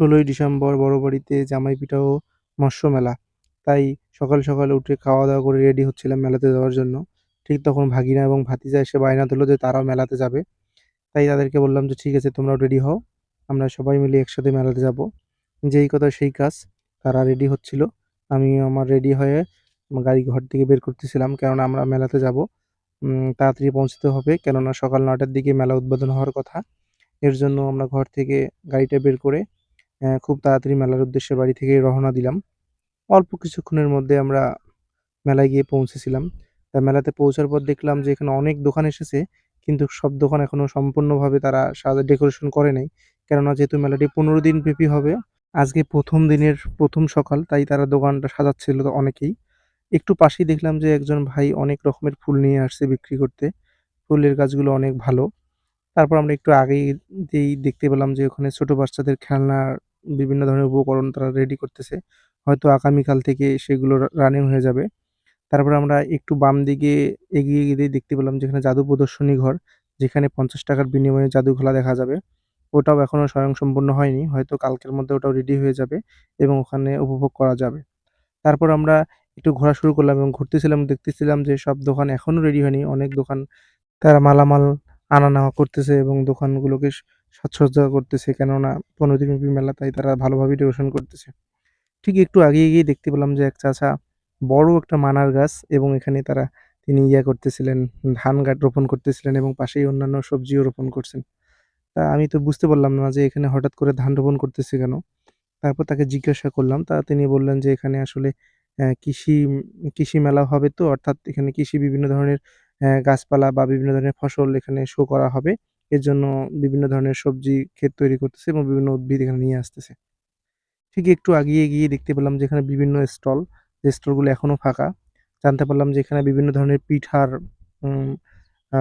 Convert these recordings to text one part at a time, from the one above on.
ষোলোই ডিসেম্বর বড় বাড়িতে জামাই পিঠা ও মৎস্য মেলা। তাই সকাল সকাল উঠে খাওয়া দাওয়া করে রেডি হচ্ছিলাম মেলাতে যাওয়ার জন্য। ঠিক তখন ভাগিনা এবং ভাতিজা এসে বায়না ধরলো যে তারাও মেলাতে যাবে। তাই তাদেরকে বললাম যে, ঠিক আছে, তোমরাও রেডি হও। আমরা সবাই মিলে একসাথে মেলাতে যাব। যেই কথা সেই কাজ। তারা রেডি হচ্ছিল। আমি আমার রেডি হয়ে গাড়ি ঘর থেকে বের করতেছিলাম। কেননা আমরা মেলাতে যাব। তাড়াতাড়ি পৌঁছতে হবে। কেননা সকাল নটার দিকে মেলা উদ্বোধন হওয়ার কথা। এর জন্য আমরা ঘর থেকে গাড়িটা বের করে খুব তাড়াতাড়ি মেলার উদ্দেশ্যে বাড়ি থেকে রওনা দিলাম। অল্প কিছুক্ষণের মধ্যে আমরা মেলায় গিয়ে পৌঁছেছিলাম। তা মেলাতে পৌঁছার পর দেখলাম যে এখানে অনেক দোকান এসেছে, কিন্তু সব দোকান এখনও সম্পূর্ণভাবে তারা সাজা, ডেকোরেশন করে নাই। কেননা যেহেতু মেলাটি পনেরো দিন ব্যাপী হবে, আজকে প্রথম দিনের প্রথম সকাল, তাই তারা দোকানটা সাজাচ্ছিল অনেকেই। একটু পাশেই দেখলাম যে একজন ভাই অনেক রকমের ফুল নিয়ে আসছে বিক্রি করতে। ফুলের গাছগুলো অনেক ভালো। তারপর আমরা একটু আগেই দেখতে পেলাম যে ওখানে ছোট বাচ্চাদের খেলনার বিভিন্ন ধরনের উপকরণ তারা রেডি করতেছে। হয়তো আগামীকাল থেকে সেগুলো রানিং হয়ে যাবে। তারপর আমরা একটু বাম দিকে এগিয়ে গেলেই দেখতে পেলাম যেখানে জাদু প্রদর্শনী ঘর, যেখানে পঞ্চাশ টাকার বিনিময়ে জাদু খেলা দেখা যাবে। ওটাও এখনও স্বয়ংসম্পূর্ণ হয়নি, হয়তো কালকের মধ্যে ওটাও রেডি হয়ে যাবে এবং ওখানে উপভোগ করা যাবে। তারপর আমরা একটু ঘোরা শুরু করলাম এবং ঘুরতেছিলাম, দেখতেছিলাম যে সব দোকান এখনও রেডি হয়নি। অনেক দোকান তারা মালামাল আনা নেওয়া করতেছে এবং দোকানগুলোকে সাজসজ্জা করতেছে, কেননা পনেরো দিনব্যাপী মেলা, তাই তারা ভালোভাবেই ডেকোরেশন করতেছে। ঠিক একটু এগিয়ে গিয়ে দেখতে পেলাম যে এক চাচা বড় একটা মানার গাছ এবং এখানে তারা, তিনি ইয়া করতেছিলেন, ধান গাছ রোপণ করতেছিলেন এবং পাশেই অন্যান্য সবজিও রোপণ করছেন। তা আমি তো বুঝতে পারলাম না যে এখানে হঠাৎ করে ধান রোপণ করতেছে কেন? তারপর তাকে জিজ্ঞাসা করলাম, তা তিনি বললেন যে এখানে আসলে কৃষি কৃষি মেলা হবে তো, অর্থাৎ এখানে কৃষি বিভিন্ন ধরনের গাছপালা বা বিভিন্ন ধরনের ফসল এখানে শো করা হবে। এর জন্য বিভিন্ন ধরনের সবজি ক্ষেত তৈরি করতেছে এবং বিভিন্ন উদ্ভিদ এখানে নিয়ে আসতেছে। ঠিক একটু আগিয়ে গিয়ে দেখতে পেলাম যে এখানে বিভিন্ন স্টল, যে স্টলগুলো এখনও ফাঁকা। জানতে পারলাম যে এখানে বিভিন্ন ধরনের পিঠার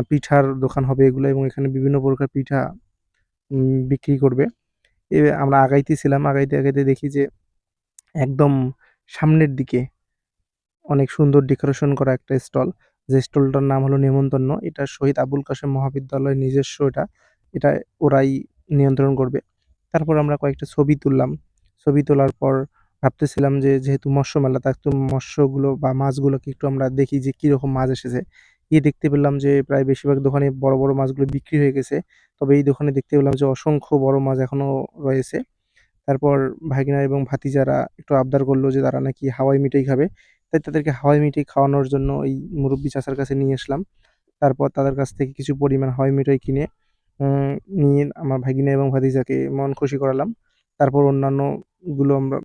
পিঠার দোকান হবে এগুলো এবং এখানে বিভিন্ন প্রকার পিঠা বিক্রি করবে। এ, আমরা আগাইতেছিলাম, আগাইতে আগাইতে দেখি যে একদম সামনের দিকে অনেক সুন্দর ডেকোরেশন করা একটা স্টল। যে স্টলটার নাম হলো নেমন্তন্ন এটা শহীদ আবুল কাশেম মহাবিদ্যালয়ের নিজস্ব এটা এটা ওরাই নিয়ন্ত্রণ করবে। তারপর আমরা কয়েকটা ছবি তুললাম। ছবি তোলার পর ভাবতেছিলাম যে যেহেতু মৎস্য মেলা তা একটু মৎস্যগুলো বা মাছগুলোকে একটু আমরা দেখি যে কীরকম মাছ এসেছে। গিয়ে দেখতে পেলাম যে প্রায় বেশিরভাগ দোকানে বড় বড় মাছগুলো বিক্রি হয়ে গেছে। তবে এই দোকানে দেখতে পেলাম যে অসংখ্য বড় মাছ এখনও রয়েছে। তারপর ভাগিনা এবং ভাতিজারা একটু আবদার করল যে তারা নাকি হাওয়াই মিঠাই খাবে। তাই তাদেরকে হাওয়াই মিঠাই খাওয়ানোর জন্য ওই মুরব্বি চাচার কাছে নিয়ে আসলাম। তারপর তাদের কাছ থেকে কিছু পরিমাণ হাওয়াই মিঠাই কিনে নিয়ে আমার ভাগিনা এবং ভাদিজাকে মন খুশি করালাম। তারপর অন্যান্যগুলো আমরা